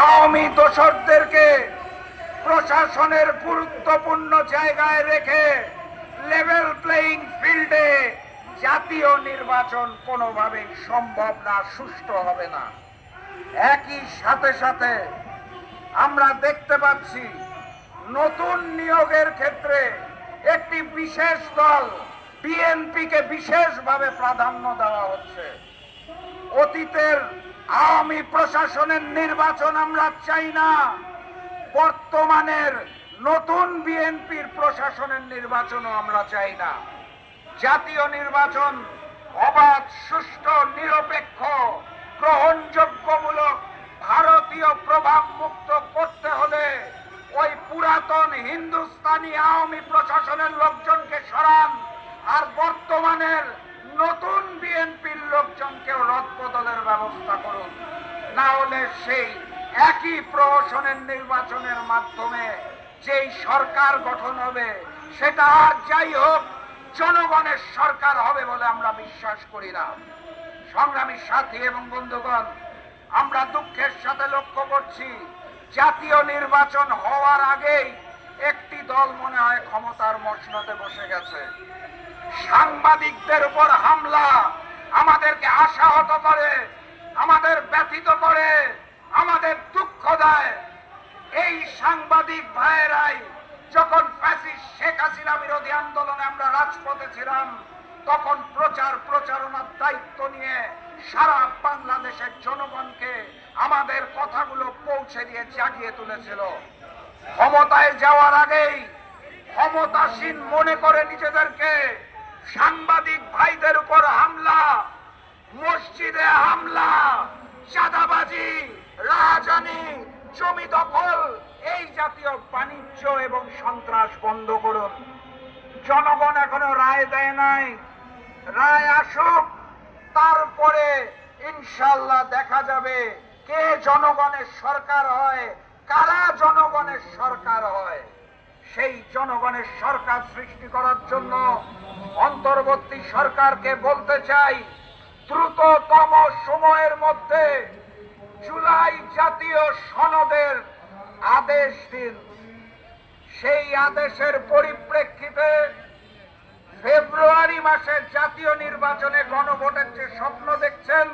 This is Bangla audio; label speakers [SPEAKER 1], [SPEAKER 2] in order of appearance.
[SPEAKER 1] আওয়ামী দোসরদেরকে প্রশাসনের গুরুত্বপূর্ণ জায়গায় রেখে লেভেল প্লেইং ফিল্ডে জাতীয় নির্বাচন কোনোভাবেই সম্ভব না, সুষ্ঠু হবে না। একই সাথে সাথে আমরা দেখতে পাচ্ছি নতুন নিয়োগের ক্ষেত্রে একটি বিশেষ দল বিএনপিকে বিশেষভাবে প্রাধান্য দেওয়া হচ্ছে। অতীতের আওয়ামী প্রশাসনের নির্বাচন আমরা চাই না। বর্তমানের নতুন বিএনপির প্রশাসনের নির্বাচনও আমরা চাই না। জাতীয় নির্বাচন অবাধ, সুষ্ঠু, নিরপেক্ষ, গ্রহণযোগ্যমূলক, ভারতীয় প্রভাব মুক্ত করতে হলে ওই পুরাতন হিন্দুস্তানি আওয়ামী প্রশাসনের লোকজনকে সরান। আর বর্তমানের নতুন বিএনপির লোকজনকেও রদবদলের ব্যবস্থা করুন না হলে সেই একই প্রহসনের নির্বাচনের মাধ্যমে যেই সরকার গঠন হবে, সেটা আর যাই হোক, জনগণের সরকার হবে বলে আমরা বিশ্বাস করি না। সংগ্রামী সাথী এবং বন্ধুগণ, আমরা দুঃখের সাথে লক্ষ্য করছি, জাতীয় নির্বাচন হওয়ার আগেই একটি দল মনে হয় ক্ষমতার মসনদে বসে গেছে। সাংবাদিকদের উপর হামলা আমাদেরকে আশাহত করে আমাদের ব্যথিত করে, আমাদের দুঃখ দেয়। এই সাংবাদিক ভাইয়েরাই যখন ফ্যাসিস্ট শেখ হাসিনা বিরোধী আন্দোলনে আমরা রাজপথে ছিলাম, তখন প্রচার প্রচারণার দায়িত্ব নিয়ে সারা বাংলাদেশের জনগণকে আমাদের কথাগুলো পৌঁছে দিয়ে জাগিয়ে তুলেছিল। ক্ষমতায় যাওয়ার আগেই ক্ষমতাসীন মনে করে নিজেদেরকে সাংবাদিক ভাইদের উপর হামলা, মসজিদে হামলা চাঁদাবাজি রাজানি জমি দখল, এই জাতীয় বাণিজ্য এবং সন্ত্রাস বন্ধ করুন। জনগণ এখনও রায় দেয় নাই। রায় আসুক, তারপরে ইনশাল্লাহ দেখা যাবে কে জনগণের সরকার হয়, কারা জনগণের সরকার হয়। সেই জনগণের সরকার সৃষ্টি করার জন্য অন্তর্বর্তী সরকারকে বলতে চাই দ্রুততম সময়ের মধ্যে জুলাই জাতীয় সনদের আদেশ দিন। সেই আদেশের পরিপ্রেক্ষিতে ফেব্রুয়ারি মাসে জাতীয় নির্বাচনে গণভোটের যে স্বপ্ন দেখছেন